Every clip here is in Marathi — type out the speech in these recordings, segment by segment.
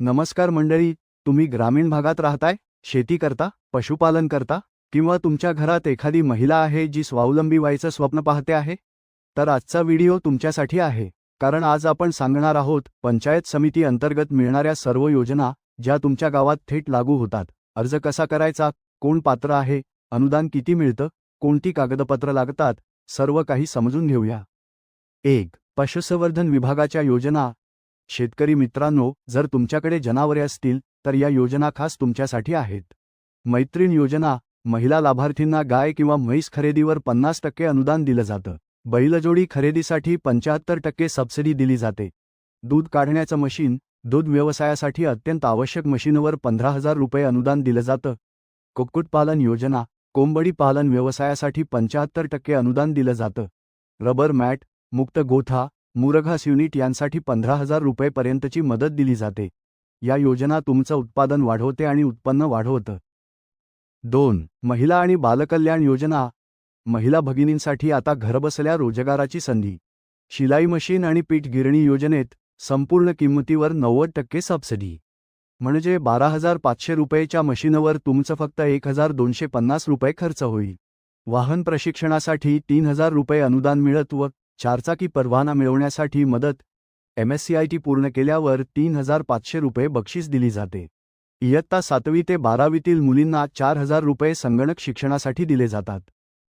नमस्कार मंडळी तुम्ही ग्रामीण भागात राहताय? शेती करता? पशुपालन करता? किंवा तुमच्या घरात एखादी महिला आहे जी स्वावलंबी व्हायचं स्वप्न पाहते आहे? तर आजचा व्हिडिओ तुमच्यासाठी आहे. कारण आज आपण सांगणार आहोत पंचायत समिती अंतर्गत मिळणाऱ्या सर्व योजना ज्या तुमच्या गावात थेट लागू होतात. अर्ज कसा करायचा? कोण पात्र आहे? अनुदान किती मिळतं? कोणती कागदपत्र लागतात? सर्व काही समजून घेऊया. एक पशुसंवर्धन विभागाच्या योजना शेतकरी मित्रांनो जर तुमच्याकडे जनावरे असतील तर या योजना खास तुमच्यासाठी आहेत. मैत्रीण योजना महिला लाभार्थींना गाय किंवा म्हैस खरेदीवर पन्नास टक्के अनुदान दिलं जातं. बैलजोडी खरेदीसाठी पंच्याहत्तर टक्के सबसिडी दिली जाते. दूध काढण्याचं मशीन दूध व्यवसायासाठी अत्यंत आवश्यक मशीनवर पंधरा हजार रुपये अनुदान दिलं जातं. कुक्कुटपालन योजना कोंबडी पालन व्यवसायासाठी पंच्याहत्तर टक्के अनुदान दिलं जातं. रबर मॅट मुक्त गोथा मुरघास युनिट यांसाठी पंधरा हजार रुपयेपर्यंतची मदत दिली जाते. या योजना तुमचं उत्पादन वाढवते आणि उत्पन्न वाढवतं. दोन महिला आणि बालकल्याण योजना. महिला भगिनींसाठी आता घरबसल्या रोजगाराची संधी. शिलाई मशीन आणि पीठ गिरणी योजनेत संपूर्ण किंमतीवर नव्वद टक्के सबसिडी. म्हणजे बारा हजार पाचशे रुपयेच्या मशीनवर तुमचं फक्त एक हजार दोनशे पन्नास रुपये खर्च होईल. वाहन प्रशिक्षणासाठी तीन हजार रुपये अनुदान मिळत व चारचाकी परवाना मिळवण्यासाठी मदत एमएससीआयटी पूर्ण केल्यावर तीन हजार पाचशे रुपये बक्षीस दिली जाते. इयत्ता सातवी ते बारावीतील मुलींना चार हजार रुपये संगणक शिक्षणासाठी दिले जातात.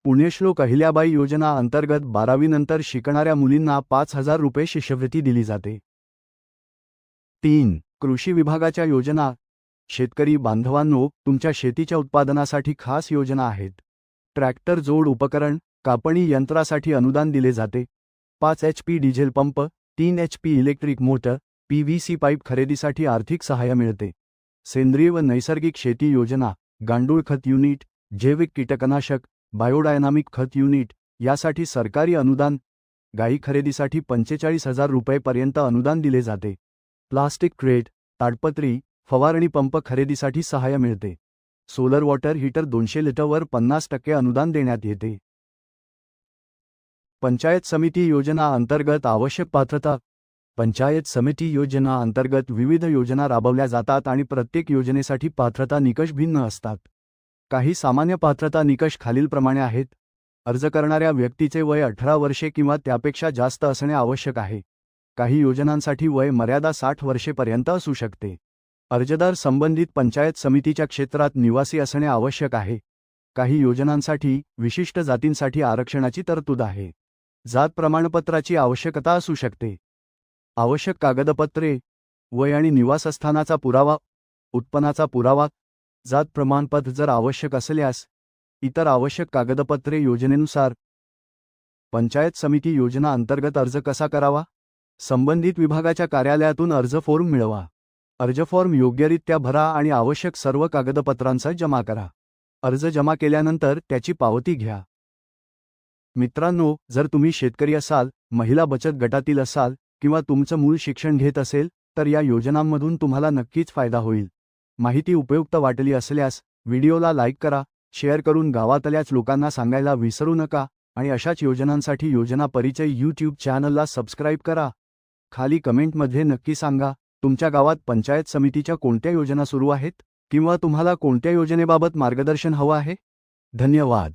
पुण्यश्लोक अहिल्याबाई योजना अंतर्गत बारावीनंतर शिकणाऱ्या मुलींना पाच हजार रुपये शिष्यवृत्ती दिली जाते. तीन कृषी विभागाच्या योजना शेतकरी बांधवांनो तुमच्या शेतीच्या उत्पादनासाठी खास योजना आहेत. ट्रॅक्टर जोड उपकरण कापणी यंत्रासाठी अनुदान दिले जाते. पाच एच पी डिझेल पंप तीन H P electric motor P V C pipe खरेदीसाठी आर्थिक सहाय्य मिळते. सेंद्रिय व नैसर्गिक शेती योजना गांडूळ खत युनिट जैविक कीटकनाशक बायोडायनामिक खत युनिट यासाठी सरकारी अनुदान गाई खरेदीसाठी पंचेचाळीस हजार रुपयेपर्यंत अनुदान दिले जाते. प्लास्टिक क्रेट ताडपत्री फवारणी पंप खरेदीसाठी सहाय्य मिळते. सोलर वॉटर हीटर दोनशे लिटरवर पन्नास टक्के अनुदान देण्यात येते. पंचायत समिती योजना अंतर्गत आवश्यक पात्रता पंचायत समिती योजना अंतर्गत विविध योजना राबवल्या जातात आणि प्रत्येक योजनेसाठी पात्रता निकष भिन्न असतात. काही सामान्य पात्रता निकष खालीलप्रमाणे आहेत. अर्ज करणाऱ्या व्यक्तीचे वय अठरा वर्षे किंवा त्यापेक्षा जास्त असणे आवश्यक आहे. काही योजनांसाठी वय मर्यादा साठ वर्षेपर्यंत असू शकते. अर्जदार संबंधित पंचायत समितीच्या क्षेत्रात निवासी असणे आवश्यक आहे. काही योजनांसाठी विशिष्ट जातींसाठी आरक्षणाची तरतूद आहे. जात प्रमाणपत्राची आवश्यकता असू शकते. आवश्यक कागदपत्रे वय आणि निवासस्थानाचा पुरावा उत्पन्नाचा पुरावा जात प्रमाणपत्र जर आवश्यक असल्यास इतर आवश्यक कागदपत्रे योजनेनुसार पंचायत समिती योजना अंतर्गत अर्ज कसा करावा? संबंधित विभागाच्या कार्यालयातून अर्ज फॉर्म मिळवा. अर्ज फॉर्म योग्यरित्या भरा आणि आवश्यक सर्व कागदपत्रांचा जमा करा. अर्ज जमा केल्यानंतर त्याची पावती घ्या. मित्रांनो जर तुम्ही शेतकरी असाल महिला बचत गटातील असाल किंवा तुमचं मूळ शिक्षण घेत असेल तर या योजनांमधून तुम्हाला नक्कीच फायदा होईल. माहिती उपयुक्त वाटली असल्यास व्हिडिओला लाईक करा शेअर करून गावातल्याच लोकांना सांगायला विसरू नका आणि अशाच योजनांसाठी योजना परिचय यूट्यूब चॅनलला सबस्क्राईब करा. खाली कमेंटमध्ये नक्की सांगा तुमच्या गावात पंचायत समितीच्या कोणत्या योजना सुरू आहेत? किंवा तुम्हाला कोणत्या योजनेबाबत मार्गदर्शन हवं आहे? धन्यवाद.